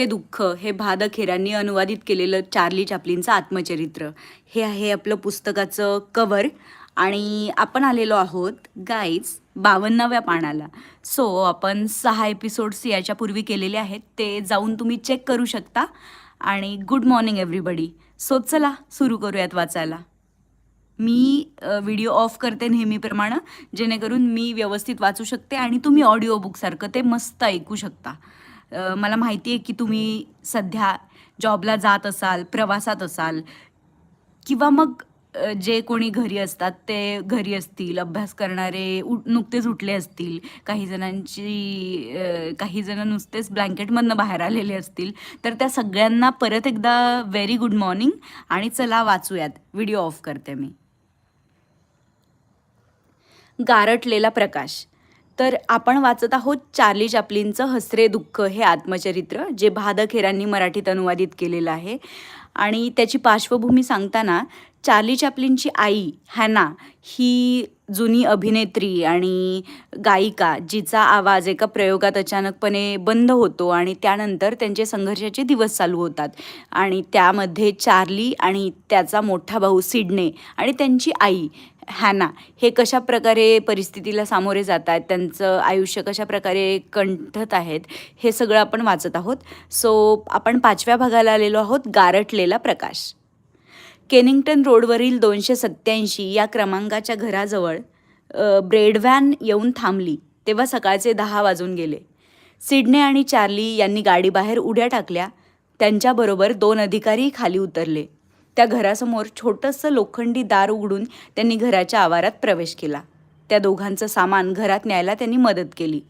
हे दुःख हे भाद खेरांनी अनुवादित केलेलं चार्ली चॅपलिनचं आत्मचरित्र. हे आहे आपलं पुस्तकाचं कवर आणि आपण आलेलो आहोत गाईज बावन्नाव्या पानाला. सो आपण सहा एपिसोड्स याच्यापूर्वी केलेले आहेत ते जाऊन तुम्ही चेक करू शकता. आणि गुड मॉर्निंग एव्हरीबडी सो चला सुरू करूयात वाचायला. मी व्हिडिओ ऑफ करते नेहमीप्रमाणे जेणेकरून मी व्यवस्थित वाचू शकते आणि तुम्ही ऑडिओ बुकसारखं ते मस्त ऐकू शकता. मला माहिती आहे की तुम्ही सध्या जॉबला जात असाल प्रवासात असाल किंवा मग जे कोणी घरी असतात ते घरी असतील अभ्यास करणारे उठ नुकतेच उठले असतील काही जणांची काही जण नुसतेच ब्लँकेटमधनं बाहेर आलेले असतील तर त्या सगळ्यांना परत एकदा व्हेरी गुड मॉर्निंग आणि चला वाचूयात. व्हिडिओ ऑफ करते मी. गारटलेला प्रकाश. तर आपण वाचत आहोत चार्ली चॅपलिनचं हसरे दुःख हे आत्मचरित्र जे भादखेरांनी मराठीत अनुवादित केलेलं आहे. आणि त्याची पार्श्वभूमी सांगताना चार्ली चॅपलिनची आई हॅना ही जुनी अभिनेत्री आणि गायिका जिचा आवाज एका प्रयोगात अचानकपणे बंद होतो आणि त्यानंतर त्यांचे संघर्षाचे दिवस चालू होतात. आणि त्यामध्ये चार्ली आणि त्याचा मोठा भाऊ सिडने आणि त्यांची आई हॅना हे कशा प्रकारे परिस्थितीला सामोरे जात आहेत त्यांचं आयुष्य कशा प्रकारे कंठत आहेत हे सगळं आपण वाचत आहोत. सो आपण पाचव्या भागाला आलेलो आहोत गारटलेला प्रकाश. केनिंग्टन रोडवरील दोनशे सत्त्याऐंशी या क्रमांकाच्या घराजवळ ब्रेडव्हॅन येऊन थांबली तेव्हा सकाळचे दहा वाजून गेले. सिडने आणि चार्ली यांनी गाडी बाहेर उड्या टाकल्या त्यांच्याबरोबर दोन अधिकारी खाली उतरले. त्या घरासमोर छोटंसं लोखंडी दार उघडून त्यांनी घराच्या आवारात प्रवेश केला. त्या दोघांचं सामान घरात न्यायला त्यांनी मदत केली.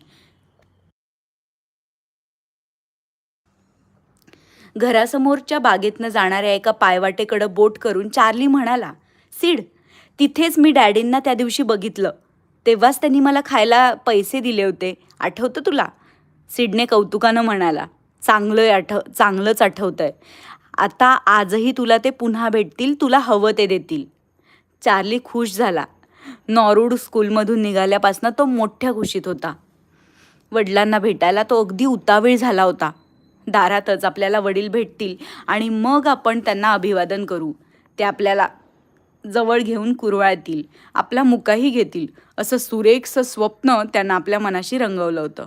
घरासमोरच्या बागेतनं जाणाऱ्या एका पायवाटेकडं बोट करून चार्ली म्हणाला सीड तिथेच मी डॅडींना त्या दिवशी बघितलं. तेव्हाच त्यांनी मला खायला पैसे दिले होते. आठवतं तुला? सीडने कौतुकानं म्हणाला चांगलं आठव चांगलंच आठवतंय. आता आजही तुला ते पुन्हा भेटतील तुला हवं ते देतील. चार्ली खुश झाला. नॉरूड स्कूलमधून निघाल्यापासून तो मोठ्या खुशीत होता. वडिलांना भेटायला तो अगदी उतावीळ झाला होता. दारातच आपल्याला वडील भेटतील आणि मग आपण त्यांना अभिवादन करू. ते आपल्याला जवळ घेऊन कुरवाळतील आपला मुकाही घेतील असं सुरेखसं स्वप्न त्यांना आपल्या मनाशी रंगवलं होतं.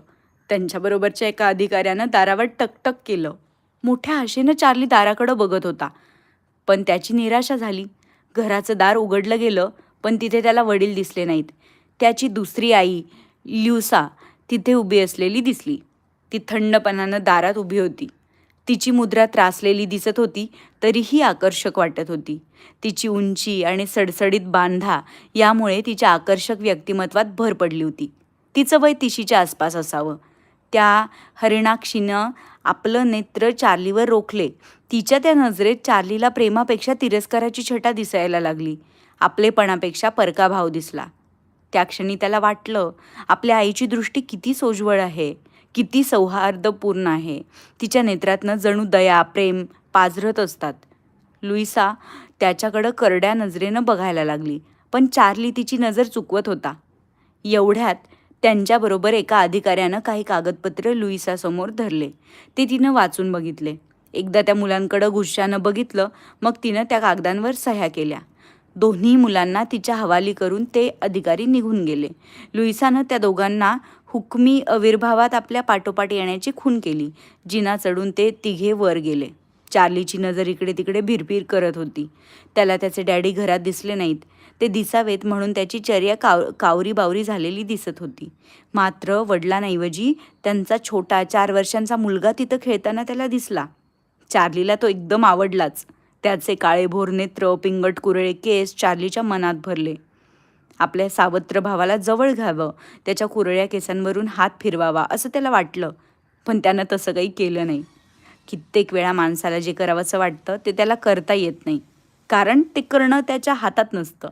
त्यांच्याबरोबरच्या एका अधिकाऱ्यानं दारावर टकटक केलं. मोठ्या आशेनं चार्ली दाराकडं बघत होता. पण त्याची निराशा झाली. घराचं दार उघडलं गेलं पण तिथे त्याला वडील दिसले नाहीत. त्याची दुसरी आई ल्युसा तिथे उभी असलेली दिसली. ती थंडपणानं दारात उभी होती. तिची मुद्रा त्रासलेली दिसत होती तरीही आकर्षक वाटत होती. तिची उंची आणि सडसडीत बांधा यामुळे तिच्या आकर्षक व्यक्तिमत्वात भर पडली होती. तिचं वय तिशीच्या आसपास असावं. त्या हरिणाक्षीनं आपलं नेत्र चार्लीवर रोखले. तिच्या त्या नजरेत चार्लीला प्रेमापेक्षा तिरस्काराची छटा दिसायला लागली. आपलेपणापेक्षा परका भाव दिसला. त्या क्षणी त्याला वाटलं आपल्या आईची दृष्टी किती सोज्वळ आहे किती सौहार्दपूर्ण आहे. तिच्या नेत्रातनं जणू दया प्रेम पाझरत असतात. लुईसा त्याच्याकडं करड्या नजरेनं बघायला लागली पण चार्ली तिची नजर चुकवत होता. एवढ्यात त्यांच्याबरोबर एका अधिकाऱ्यानं काही कागदपत्र लुईसासमोर धरले. ते तिनं वाचून बघितले. एकदा त्या मुलांकडं गुस्सानं बघितलं मग तिनं त्या कागदांवर सह्या केल्या. दोन्ही मुलांना तिच्या हवाली करून ते अधिकारी निघून गेले. लुईसानं त्या दोघांना हुकमी अविर्भावात आपल्या पाठोपाठ येण्याची खून केली जिना चढून ते तिघे वर गेले. चार्लीची नजर इकडे तिकडे भिरभिर करत होती. त्याला त्याचे डॅडी घरात दिसले नाहीत. ते दिसावेत म्हणून त्याची चर्या काव कावरी बावरी झालेली दिसत होती. मात्र वडिलांऐवजी त्यांचा छोटा चार वर्षांचा मुलगा तिथं खेळताना त्याला दिसला. चार्लीला तो एकदम आवडलाच. त्याचे काळेभोर नेत्र पिंगट कुरळे केस चार्लीच्या मनात भरले. आपल्या सावत्र भावाला जवळ घ्यावं त्याच्या कुरळ्या केसांवरून हात फिरवावा असं त्याला वाटलं. पण त्यानं तसं काही केलं नाही. कित्येक वेळा माणसाला जे करावंसं वाटतं ते त्याला करता येत नाही. कारण ते करणं त्याच्या हातात नसतं.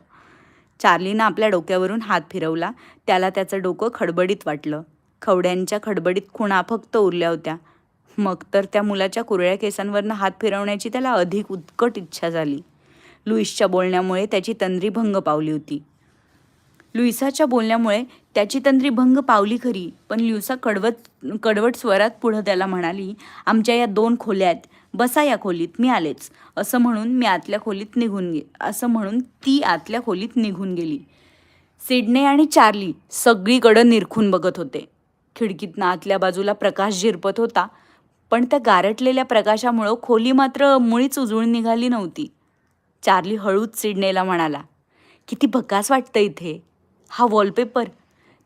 चार्लीनं आपल्या डोक्यावरून हात फिरवला. त्याला त्याचं डोकं खडबडीत वाटलं. खवड्यांच्या खडबडीत खुणा फक्त उरल्या होत्या. मग तर त्या मुलाच्या कुरळ्या केसांवरनं हात फिरवण्याची त्याला अधिक उत्कट इच्छा झाली. लुईसच्या बोलण्यामुळे त्याची तंद्री भंग पावली होती. लुईसाच्या बोलण्यामुळे त्याची तंद्री भंग पावली खरी पण लुईसा कडवत कडवट स्वरात पुढं त्याला म्हणाली आमच्या या दोन खोल्या आहेत बसा या खोलीत मी आलेच. असं म्हणून मी आतल्या खोलीत निघून गे असं म्हणून ती आतल्या खोलीत निघून गेली. सिडने आणि चार्ली सगळीकडं निरखून बघत होते. खिडकीतनं आतल्या बाजूला प्रकाश झिरपत होता पण त्या गारटलेल्या प्रकाशामुळं खोली मात्र मुळीच उजळून निघाली नव्हती. चार्ली हळूच सिडनेला म्हणाला किती भकास वाटतं इथे. हा वॉलपेपर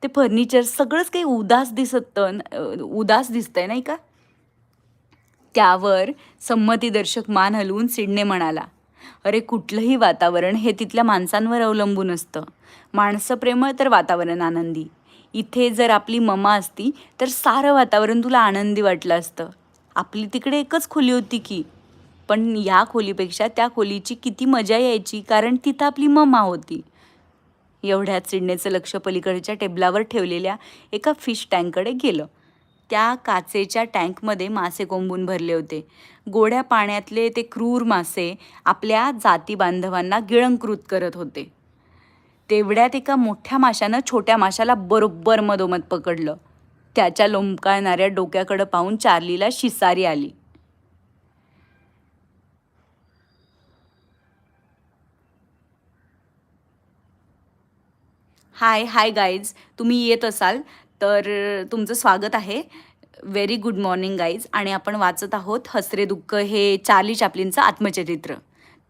ते फर्निचर सगळंच काही उदास दिसत उदास दिसतंय नाही का? त्यावर संमतीदर्शक मान हलवून सिडने म्हणाला अरे कुठलंही वातावरण हे तिथल्या माणसांवर अवलंबून असतं. माणसं प्रेमळ तर वातावरण आनंदी. इथे जर आपली ममा असती तर सारं वातावरण तुला आनंदी वाटलं असतं. आपली तिकडे एकच खोली होती की. पण या खोलीपेक्षा त्या खोलीची किती मजा यायची कारण तिथं आपली ममा होती. एवढ्यात सिडनेचं लक्ष पलीकडच्या टेबलावर ठेवलेल्या एका फिश टँककडे गेलं. त्या काचेच्या टँकमध्ये मासे कोंबून भरले होते. गोड्या पाण्यातले ते क्रूर मासे आपल्या जाती बांधवांना गिळंकृत करत होते. तेवढ्यात एका मोठ्या माशानं छोट्या माशाला बरोबर मधोमध पकडलं. त्याच्या लोंबकाळणाऱ्या डोक्याकडं पाहून चार्लीला शिसारी आली. हाय हाय गाईज तुम्ही येत असाल? तर तुमचं स्वागत आहे. व्हेरी गुड मॉर्निंग गाईज आणि आपण वाचत आहोत हसरे दुःख हे चार्ली चॅपलिनचं आत्मचरित्र.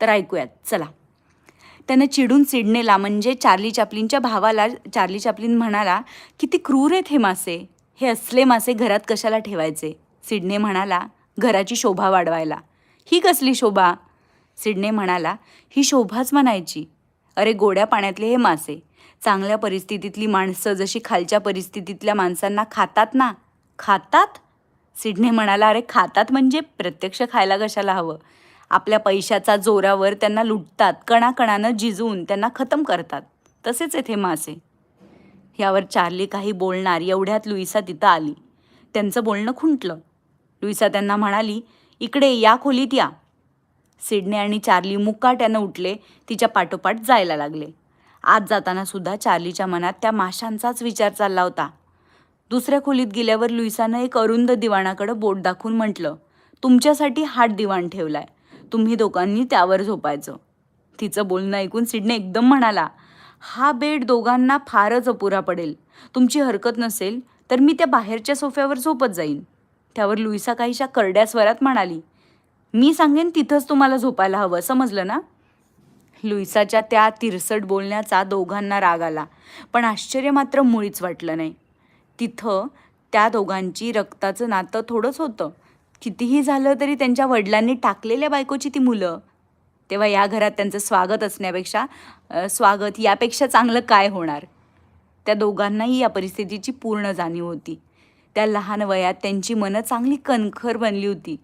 तर ऐकूयात. चला. त्यानं चिडून सिडनेला म्हणजे चार्ली चापलींच्या भावाला चार्ली चापलीन म्हणाला किती क्रूर आहेत हे मासे. हे असले मासे घरात कशाला ठेवायचे? सिडने म्हणाला घराची शोभा वाढवायला. ही कसली शोभा? सिडने म्हणाला ही शोभाच म्हणायची. अरे गोड्या पाण्यातले हे मासे. चांगल्या परिस्थितीतली माणसं जशी खालच्या परिस्थितीतल्या माणसांना खातात ना? खातात? सिडने म्हणाला अरे खातात म्हणजे प्रत्यक्ष खायला कशाला हवं? आपल्या पैशाचा जोरावर त्यांना लुटतात कणाकणानं जिजवून त्यांना खतम करतात. तसेच येथे मासे. यावर चार्ली काही बोलणार एवढ्यात लुईसा तिथं आली. त्यांचं बोलणं खुंटलं. लुईसा त्यांना म्हणाली इकडे या खोलीत या. सिडने आणि चार्ली मुकाट्यानं उठले तिच्या पाठोपाठ जायला लागले. आत जाताना सुद्धा चार्लीच्या मनात त्या माशांचाच विचार चालला होता. दुसऱ्या खोलीत गेल्यावर लुईसानं एक अरुंद दिवाणाकडं बोट दाखवून म्हटलं तुमच्यासाठी हाट दिवाण ठेवलाय. तुम्ही दोघांनी त्यावर झोपायचं. तिचं बोलणं ऐकून सिडने एकदम म्हणाला हा बेड दोघांना फारच अपुरा पडेल. तुमची हरकत नसेल तर मी त्या बाहेरच्या सोफ्यावर झोपत जाईन. त्यावर लुईसा काहीशा करड्या स्वरात म्हणाली मी सांगेन तिथंच तुम्हाला झोपायला हवं समजलं ना? लुईसाच्या त्या तिरसट बोलण्याचा दोघांना राग आला. पण आश्चर्य मात्र मुळीच वाटलं नाही. तिथं त्या दोघांची रक्ताचं नातं थोडंच होतं. कितीही झालं तरी त्यांच्या वडिलांनी टाकलेल्या बायकोची ती मुलं. तेव्हा या घरात त्यांचं स्वागत असण्यापेक्षा स्वागत यापेक्षा चांगलं काय होणार? त्या दोघांनाही या परिस्थितीची पूर्ण जाणीव होती. त्या लहान वयात त्यांची मनं चांगली कणखर बनली होती.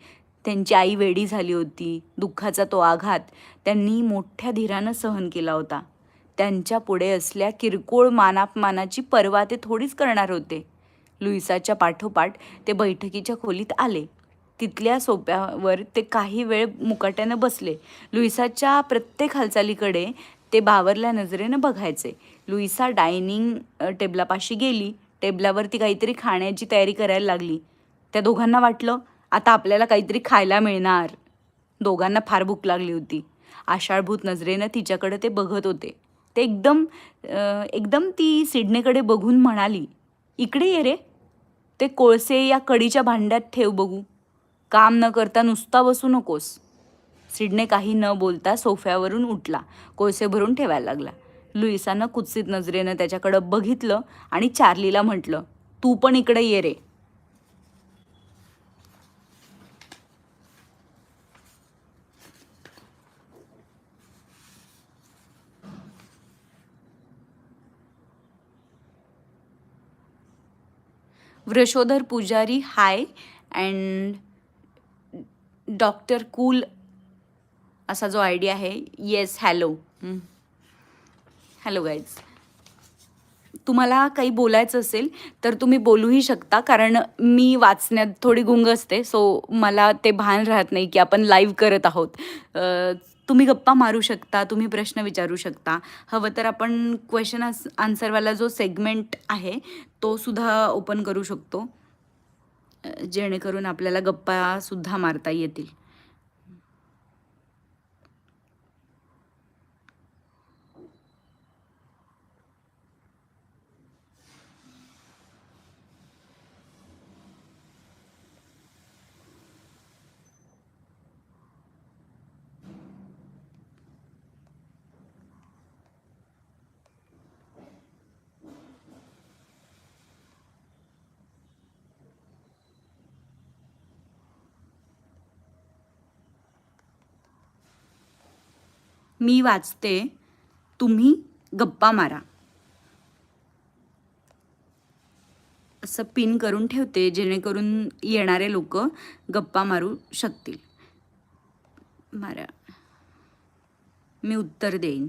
त्यांची आई वेडी झाली होती दुःखाचा तो आघात त्यांनी मोठ्या धीरानं सहन केला होता. त्यांच्या पुढे असल्या किरकोळ मानापमानाची पर्वा ते थोडीच करणार होते. लुईसाच्या पाठोपाठ ते बैठकीच्या खोलीत आले. तिथल्या सोप्यावर ते काही वेळ मुकाट्यानं बसले. लुईसाच्या प्रत्येक हालचालीकडे ते बावरल्या नजरेनं बघायचे. लुईसा डायनिंग टेबलापाशी गेली. टेबलावर ती काहीतरी खाण्याची तयारी करायला लागली. त्या दोघांना वाटलं आता आपल्याला काहीतरी खायला मिळणार. दोघांना फार भूक लागली होती. आषाढभूत नजरेनं तिच्याकडे ते बघत होते. ते एकदम एकदम ती सिडनेकडे बघून म्हणाली इकडे ये रे. ते कोळसे या कडीच्या भांड्यात ठेव बघू. काम न करता नुसता बसू नकोस. सिडने काही न बोलता सोफ्यावरून उठला. कोळसे भरून ठेवायला लागला. लुईसानं कुत्सित नजरेनं त्याच्याकडं बघितलं आणि चार्लीला म्हटलं तू पण इकडे ये रे. वृषोधर पुजारी हाय अँड डॉक्टर कूल असा जो आय डी आहे येस हॅलो हॅलो गाईज तुम्हाला काही बोलायचं असेल तर तुम्ही बोलूही शकता कारण मी वाचण्यात थोडी गुंग असते सो मला ते भान राहत नाही की आपण लाईव्ह करत आहोत. तुम्ही गप्पा मारू शकता तुम्ही प्रश्न विचारू शकता. हवं तर आपण क्वेश्चन आन्सरवाला जो सेगमेंट आहे तो सुद्धा ओपन करू शकतो. जेणेकरून आपल्याला गप्पासुद्धा मारता येतील. मी वाचते तुम्ही गप्पा मारा. असं पिन करून ठेवते जेणेकरून येणारे लोक गप्पा मारू शकतील. मारा. मी उत्तर देईन.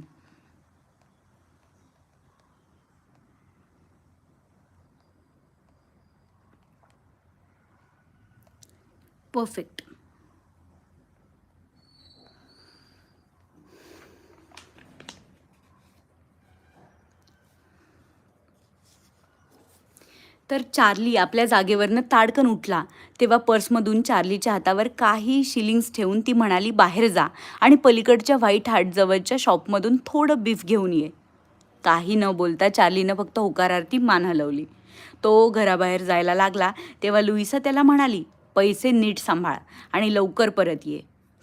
परफेक्ट तर चार्ली आपल्या जागेवरनं ताडकन उठला. तेव्हा पर्समधून चार्लीच्या हातावर काही शिलिंग्स ठेवून ती म्हणाली बाहेर जा आणि पलीकडच्या व्हाईट हार्टजवळच्या शॉपमधून थोडं बीफ घेऊन ये. काही न बोलता चार्लीनं फक्त होकारार्थी मान हलवली. तो घराबाहेर जायला लागला. तेव्हा लुईसा त्याला म्हणाली पैसे नीट सांभाळ आणि लवकर परत ये.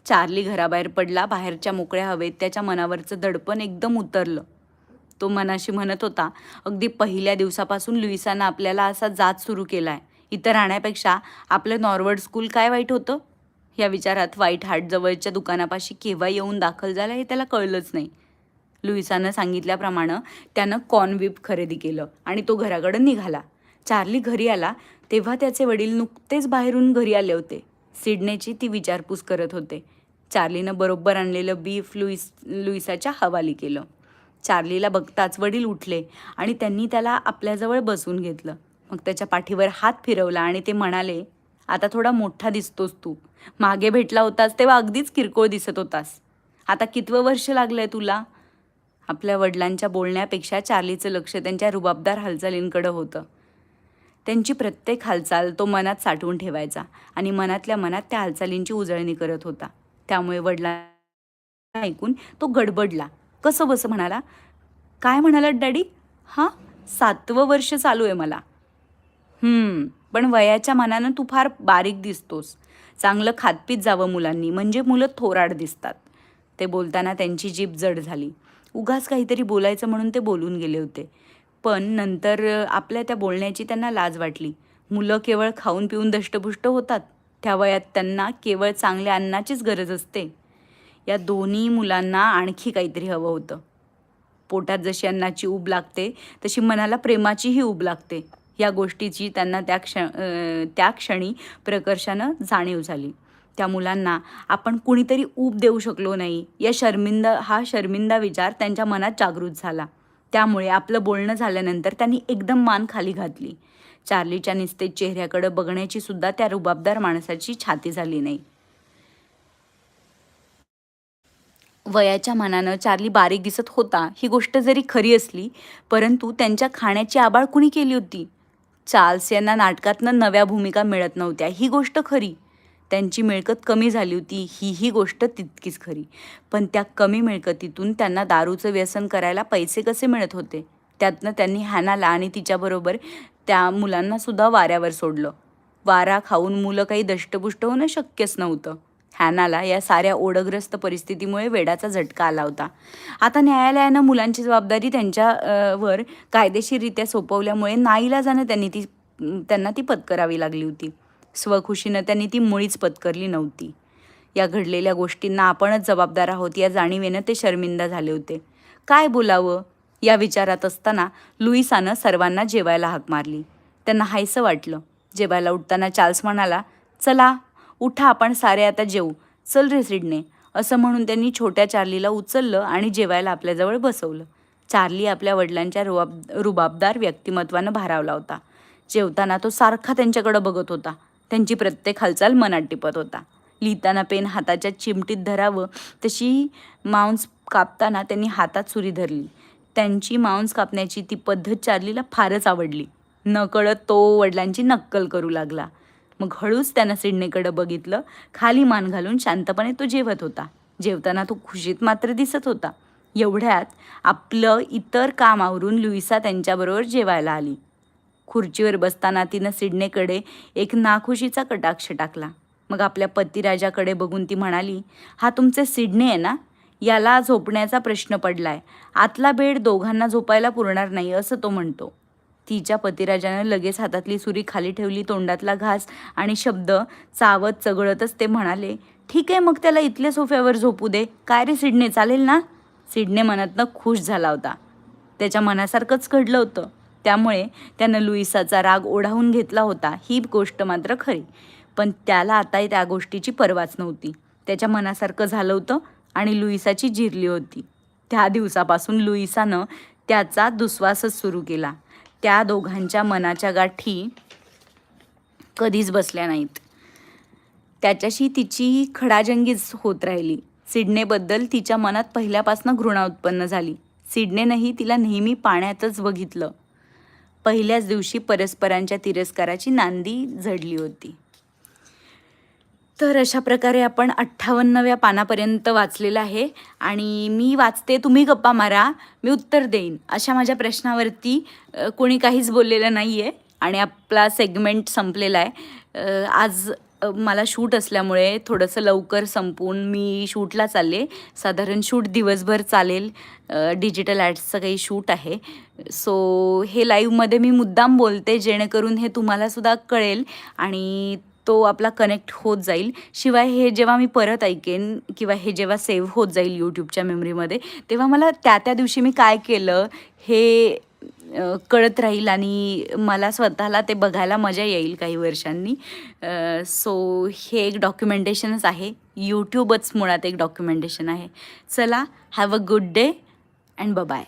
चार्ली घराबाहेर पडला. बाहेरच्या मोकळ्या हवेत त्याच्या मनावरचं दडपण एकदम उतरलं. तो मनाशी म्हणत होता. अगदी पहिल्या दिवसापासून लुईसानं आपल्याला असा जात सुरू केला आहे इथं राहण्यापेक्षा आपलं नॉर्वर्ड स्कूल काय वाईट होतं? या विचारात वाईट हार्ट जवळच्या दुकानापाशी केव्हा येऊन दाखल झाला हे त्याला कळलंच नाही. लुईसानं सांगितल्याप्रमाणे त्यानं कॉर्नविप खरेदी केलं आणि तो घराकडं निघाला. चार्ली घरी आला तेव्हा त्याचे वडील नुकतेच बाहेरून घरी आले होते. सिडनेची ती विचारपूस करत होते. चार्लीनं बरोबर आणलेलं बीफ लुईस लुईसाच्या हवाली केलं. चार्लीला बघताच वडील उठले आणि त्यांनी त्याला आपल्याजवळ बसवून घेतलं. मग त्याच्या पाठीवर हात फिरवला आणि ते म्हणाले आता थोडा मोठा दिसतोस तू. मागे भेटला होतास तेव्हा अगदीच किरकोळ दिसत होतास. आता कितवं वर्ष लागलंय तुला? आपल्या वडिलांच्या बोलण्यापेक्षा चार्लीचं लक्ष त्यांच्या रुबाबदार हालचालींकडं होतं. त्यांची प्रत्येक हालचाल तो मनात साठवून ठेवायचा आणि मनातल्या मनात त्या हालचालींची उजळणी करत होता. त्यामुळे वडिलांना ऐकून तो गडबडला. कसं बसं म्हणाला? काय म्हणालात डॅडी? हां सातवं वर्ष चालू आहे मला. पण वयाच्या मनानं तू फार बारीक दिसतोस. चांगलं खातपीत जावं मुलांनी म्हणजे मुलं थोराड दिसतात. ते बोलताना त्यांची जीभ जड झाली. उगाच काहीतरी बोलायचं म्हणून ते बोलून गेले होते. पण नंतर आपल्या त्या बोलण्याची त्यांना लाज वाटली. मुलं केवळ खाऊन पिऊन दष्टपुष्ट होतात. त्या वयात त्यांना केवळ चांगल्या अन्नाचीच गरज असते. या दोन्ही मुलांना आणखी काहीतरी हवं होतं. पोटात जशी अन्नाची ऊब लागते तशी मनाला प्रेमाचीही ऊब लागते. या गोष्टीची त्यांना त्या क्ष त्या क्षणी प्रकर्षानं जाणीव झाली. त्या मुलांना आपण कुणीतरी ऊब देऊ शकलो नाही. या शर्मिंदा हा शर्मिंदा विचार त्यांच्या मनात जागृत झाला. त्यामुळे आपलं बोलणं झाल्यानंतर त्यांनी एकदम मान खाली घातली. चार्लीच्या निस्तेज चेहऱ्याकडे बघण्याची सुद्धा त्या रुबाबदार माणसाची छाती झाली नाही. वयाच्या मानानं चार्ली बारीक दिसत होता ही गोष्ट जरी खरी असली परंतु त्यांच्या खाण्याची आबाळ कुणी केली होती? चार्ल्स यांना नाटकातनं नव्या भूमिका मिळत नव्हत्या ही गोष्ट खरी. त्यांची मिळकत कमी झाली होती ही ही गोष्ट तितकीच खरी. पण त्या कमी मिळकतीतून त्यांना दारूचं व्यसन करायला पैसे कसे मिळत होते? त्यातनं त्यांनी हॅनाला आणि तिच्याबरोबर त्या मुलांनासुद्धा वाऱ्यावर सोडलं. वारा खाऊन मुलं काही दष्टपुष्ट होणं शक्यच नव्हतं. हॅनाला या साऱ्या ओढग्रस्त परिस्थितीमुळे वेडाचा झटका आला होता. आता न्यायालयानं मुलांची जबाबदारी त्यांच्यावर कायदेशीररित्या सोपवल्यामुळे नाईलाजानं त्यांनी ती त्यांना ती पत्करावी लागली होती. स्वखुशीनं त्यांनी ती मुळीच पत्करली नव्हती. या घडलेल्या गोष्टींना आपणच जबाबदार आहोत या जाणीवेनं ते शर्मिंदा झाले होते. काय बोलावं? या विचारात असताना लुईसानं सर्वांना जेवायला हाक मारली. त्यांना हायसं वाटलं. जेवायला उठताना चार्ल्स म्हणाला चला उठा आपण सारे आता जेवू चल रे सिडने. असं म्हणून त्यांनी छोट्या चार्लीला उचललं आणि जेवायला आपल्याजवळ बसवलं. चार्ली आपल्या वडिलांच्या रुबाब रुबाबदार व्यक्तिमत्वानं भारावला होता. जेवताना तो सारखा त्यांच्याकडं बघत होता. त्यांची प्रत्येक हालचाल मनात टिपत होता. लिहिताना पेन हाताच्या चिमटीत धरावं तशी मांस कापताना त्यांनी हातात सुरी धरली. त्यांची मांस कापण्याची ती पद्धत चार्लीला फारच आवडली. नकळत तो वडिलांची नक्कल करू लागला. मग हळूच त्यानं सिडनीकडं बघितलं. खाली मान घालून शांतपणे तो जेवत होता. जेवताना तो खुशीत मात्र दिसत होता. एवढ्यात आपलं इतर काम आवरून लुईसा त्यांच्याबरोबर जेवायला आली. खुर्चीवर बसताना तिनं सिडनेकडे एक नाखुशीचा कटाक्ष टाकला. मग आपल्या पतिराजाकडे बघून ती म्हणाली हा तुमचे सिडने आहे ना? याला झोपण्याचा प्रश्न पडलाय. आतला बेड दोघांना झोपायला पुरणार नाही असं तो म्हणतो. तिच्या पतिराजानं लगेच हातातली सुरी खाली ठेवली तोंडातला घास आणि शब्द चावत चगळतच ते म्हणाले ठीक आहे मग त्याला इथल्या सोफ्यावर झोपू दे. काय रे सिडने चालेल ना? सिडने मनातनं खुश झाला होता. त्याच्या मनासारखंच घडलं होतं. त्यामुळे त्यानं लुईसाचा राग ओढावून घेतला होता. ही गोष्ट मात्र खरी. पण त्याला आता त्या गोष्टीची पर्वाच नव्हती. त्याच्या मनासारखं झालं होतं आणि लुईसाची जिरली होती. त्या दिवसापासून लुईसानं त्याचा दुस्वासच सुरू केला. त्या दोघांच्या मनाच्या गाठी कधीच बसल्या नाहीत. त्याच्याशी तिची खडाजंगीच होत राहिली. सिडनेबद्दल तिच्या मनात पहिल्यापासून घृणा उत्पन्न झाली. सिडनेनंही तिला नेहमी पाण्यातच बघितलं. पहिल्याच दिवशी परस्परांच्या तिरस्काराची नांदी झडली होती. तर अशा प्रकारे आपण अठ्ठावन्नव्या पानापर्यंत वाचलेलं आहे. आणि मी वाचते तुम्ही गप्पा मारा मी उत्तर देईन. अशा माझ्या प्रश्नावरती कोणी काहीच बोललेलं नाही आहे आणि आपला सेगमेंट संपलेला आहे. आज मला शूट असल्यामुळे थोडंसं लवकर संपून मी शूटला चालले. साधारण शूट दिवसभर चालेल. डिजिटल ॲड्सचं काही शूट आहे. सो हे लाईव्हमध्ये मी मुद्दाम बोलते जेणेकरून हे तुम्हालासुद्धा कळेल. आणि तो आपला कनेक्ट होत जाईल. शिवाय हे जेव्हा मी परत ऐकेन किंवा हे जेव्हा सेव्ह होत जाईल यूट्यूबच्या मेमरीमध्ये तेव्हा मला त्या त्या दिवशी मी काय केलं हे कळत राहील आणि मला स्वतःला ते बघायला मजा येईल काही वर्षांनी. सो हे एक डॉक्युमेंटेशनच आहे. यूट्यूबच मुळात एक डॉक्युमेंटेशन आहे. चला have a good day and bye